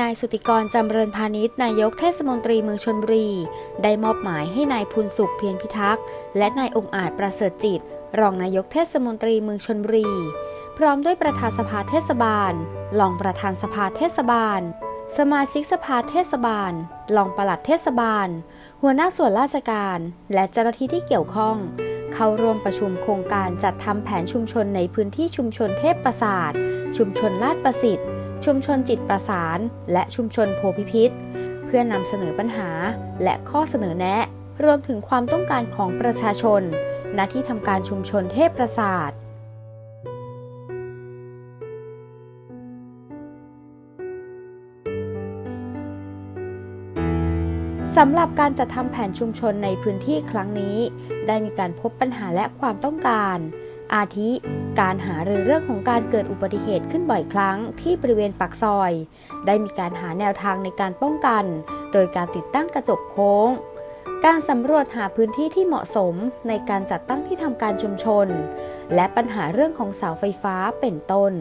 นายสุติกรจำเริญพาณิชย์นายกเทศมนตรีเมืองชนบุรี ได้มอบหมายให้นายพูนสุขเพียรพิทักษ์และนายองค์อาจประเสริฐจิต รองนายกเทศมนตรีเมืองชนบุรี พร้อมด้วยประธานสภาเทศบาลรองประธานสภาเทศบาล สมาชิกสภาเทศบาลรองปลัดเทศบาล หัวหน้าส่วนราชการ และเจ้าหน้าที่ที่เกี่ยวข้อง เข้าร่วมประชุมโครงการจัดทำแผนชุมชนในพื้นที่ชุมชนเทพประสาท ชุมชนลาดประสิทธิ์ ชุมชนจิตประสาน และชุมชนโพธิพิษเพื่อนำเสนอปัญหาและข้อเสนอแนะ รวมถึงความต้องการของประชาชน ณ ที่ทำการชุมชนเทพประสาทสำหรับการจัดทำแผนชุมชนในพื้นที่ครั้งนี้ ได้มีการพบปัญหาและความต้องการ อาทิ การหารือเรื่องของการเกิดอุบัติเหตุขึ้นบ่อยครั้งที่บริเวณปากซอย ได้มีการหาแนวทางในการป้องกัน โดยการติดตั้งกระจกโค้ง การสำรวจหาพื้นที่ที่เหมาะสมในการจัดตั้งที่ทำการชุมชน และปัญหาเรื่องของเสาไฟฟ้าเป็นต้น